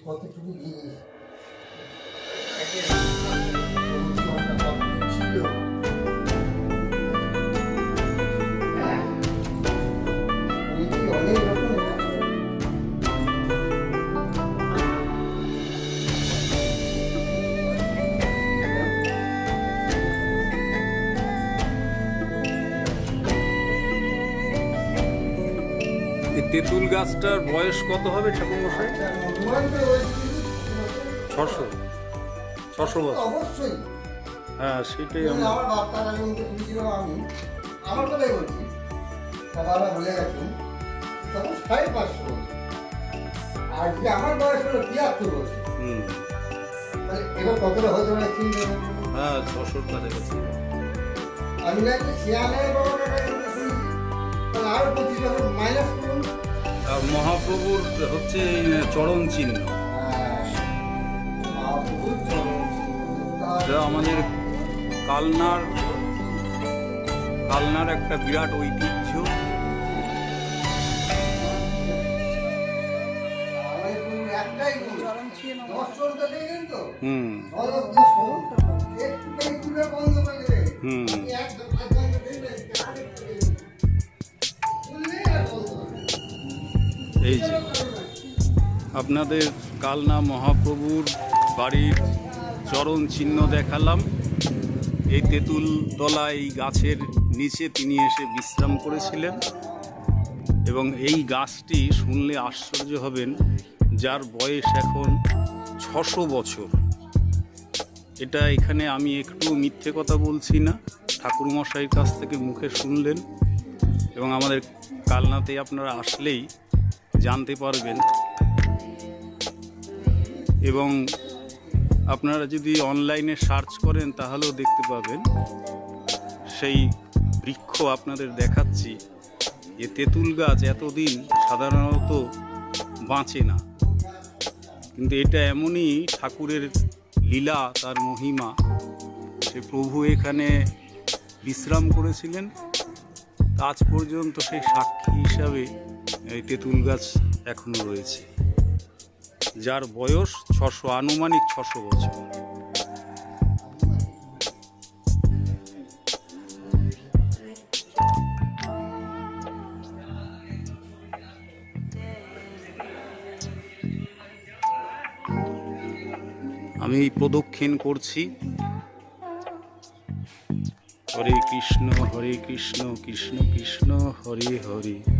কতটুকু জিনিস তেঁতুল গাছটার বয়স কত হবে তো ওই ছশো। ছশো বছর। অবশ্যই। হ্যাঁ সেটাই যেমন আমরা আমার বাচ্চারা কিন্তু শুনেছিলাম আমি। আমার কথাই বলছি বাবারা বলে গেছেন তখন সাড়ে পাঁচশো বছর আর যে আমার বয়স হলো তিয়াত্তর বছর। হুম। তাহলে এবার কতটা হতে পারে চিন্তা। হ্যাঁ ছশোর কাছাকাছি। আমি নাকি শিয়ালের বাবাটা শুনেছি তাহলে আরও পঁচিশ বছর মাইনাস করুন। মহাপ্রভুর হচ্ছে চরণ চিহ্ন। আমাদের কালনার কালনার একটা বিরাট ঐতিহ্য। হুম। হুম। এই যে, আপনাদের কালনা মহাপ্রভুর বাড়ির চরণ চিহ্ন দেখালাম। এই তেঁতুল তলা এই গাছের নিচে তিনি এসে বিশ্রাম করেছিলেন এবং এই গাছটি শুনলে আশ্চর্য হবেন, যার বয়স এখন ছশো বছর। এটা এখানে আমি একটু মিথ্যে কথা বলছি না, ঠাকুরমশাইয়ের কাছ থেকে মুখে শুনলেন এবং আমাদের কালনাতে আপনারা আসলেই জানতে পারবেন। এবং আপনারা যদি অনলাইনে সার্চ করেন, তাহলেও দেখতে পাবেন। সেই বৃক্ষ আপনাদের দেখাচ্ছি। যে তেঁতুল গাছ এতদিন সাধারণত বাঁচে না। কিন্তু এটা এমনই ঠাকুরের লীলা, তার মহিমা। সে প্রভু এখানে বিশ্রাম করেছিলেন। আজ পর্যন্ত সেই সাক্ষী হিসাবে এই তেঁতুল গাছ এখনও রয়েছে। যার বয়স ছশো আনুমানিক ছশো বছর। আমি এই প্রদক্ষিণ করছি। হরে কৃষ্ণ হরে কৃষ্ণ কৃষ্ণ কৃষ্ণ, হরে হরে।